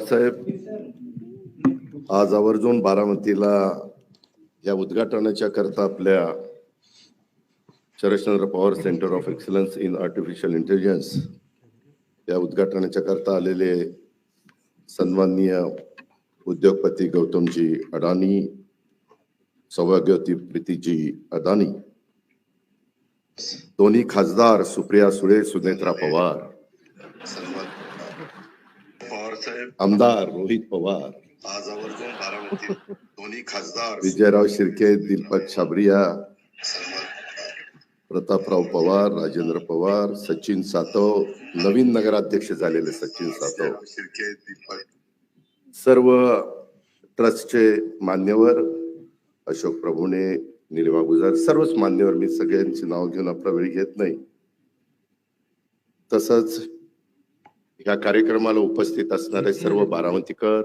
पवारसाहेब आज आवर्जून बारामतीला या उद्घाटनाच्या करता आपल्या Sharadchandra Pawar centre of excellence in artificial intelligence या उद्घाटनाच्या करता आलेले सन्माननीय उद्योगपती गौतमजी अडाणी सौभाग्यवती प्रीतीजी अदानी दोन्ही खासदार सुप्रिया सुळे सुनेत्रा पवार पवार साहेब आमदार रोहित पवार आज आवर्जून बारामती दोन्ही खासदार विजयराव शिर्के दीपक छाबरिया प्रतापराव पवार राजेंद्र पवार सचिन सातव नवीन नगराध्यक्ष झालेले सचिन सातव. शिर्के दीपक. सर्व ट्रस्टचे मान्यवर अशोक प्रभूने निलिमा गुजर सर्वच मान्यवर मी सगळ्यांची नाव घेऊन आपला वेळ घेत नाही. तसंच या कार्यक्रमाला उपस्थित असणारे सर्व बारामतीकर.